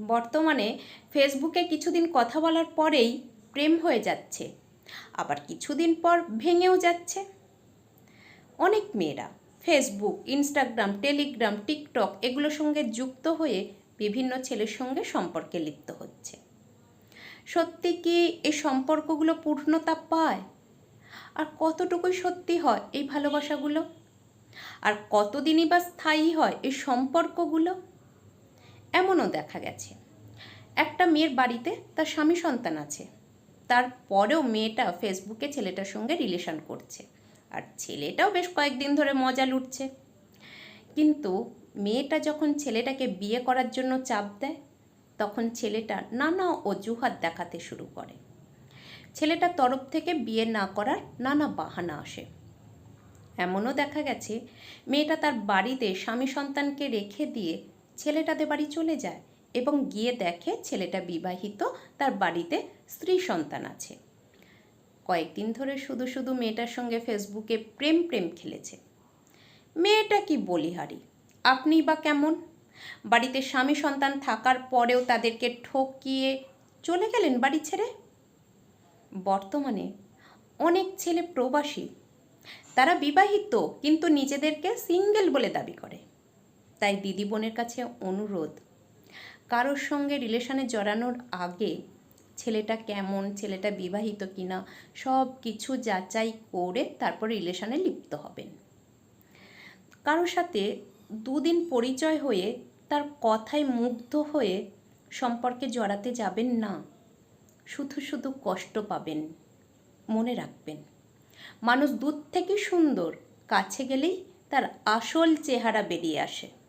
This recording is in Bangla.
বর্তমানে ফেসবুকে কিছুদিন কথা বলার পরেই প্রেম হয়ে যাচ্ছে। আবার কিছুদিন পর ভেঙেও যাচ্ছে। অনেক মেয়েরা ফেসবুক, ইনস্টাগ্রাম, টেলিগ্রাম, টিকটক এগুলোর সঙ্গে যুক্ত হয়ে বিভিন্ন ছেলের সঙ্গে সম্পর্কে লিপ্ত হচ্ছে। সত্যি কি এই সম্পর্কগুলো পূর্ণতা পায়? আর কতটুকুই সত্যি হয় এই ভালোবাসাগুলো? আর কতদিনই বা স্থায়ী হয় এই সম্পর্কগুলো? এমনও দেখা গেছে। একটা মেয়ের বাড়িতে তার স্বামী সন্তান আছে। তারপরেও মেয়েটা ফেসবুকে ছেলেটার সঙ্গে রিলেশন করছে। আর ছেলেটাও বেশ কয়েকদিন ধরে মজা লুটছে। কিন্তু মেয়েটা যখন ছেলেটাকে বিয়ে করার জন্য চাপ দেয়, তখন ছেলেটা নানা অজুহাত দেখাতে শুরু করে। ছেলেটার তরফ থেকে বিয়ে না করার নানা বাহানা আসে। এমনও দেখা গেছে, মেয়েটা তার বাড়িতে স্বামী সন্তানকে রেখে দিয়ে ছেলেটাদের বাড়ি চলে যায় এবং গিয়ে দেখে ছেলেটা বিবাহিত, তার বাড়িতে স্ত্রী সন্তান আছে। কয়েকদিন ধরে শুধু শুধু মেয়েটার সঙ্গে ফেসবুকে প্রেম প্রেম খেলেছে। মেয়েটা কি বলিহারি? আপনি বা কেমন? বাড়িতে স্বামী সন্তান থাকার পরেও তাদেরকে ঠকিয়ে চলে গেলেন বাড়ি ছেড়ে? বর্তমানে অনেক ছেলে প্রবাসী। তারা বিবাহিত, কিন্তু নিজেদেরকে সিঙ্গেল বলে দাবি করে। তাই দিদি বোনের কাছে অনুরোধ। কারোর সঙ্গে রিলেশনে জড়ানোর আগে ছেলেটা কেমন, ছেলেটা বিবাহিত কিনা, সব কিছু যাচাই করে তারপর রিলেশনে লিপ্ত হবেন। কারোর সাথে দুদিন পরিচয় হয়ে তার কথায় মুগ্ধ হয়ে সম্পর্কে জড়াতে যাবেন না, শুধু শুধু কষ্ট পাবেন, মনে রাখবেন। মানুষ দূর থেকে সুন্দর, কাছে গেলেই তার আসল চেহারা বেরিয়ে আসে।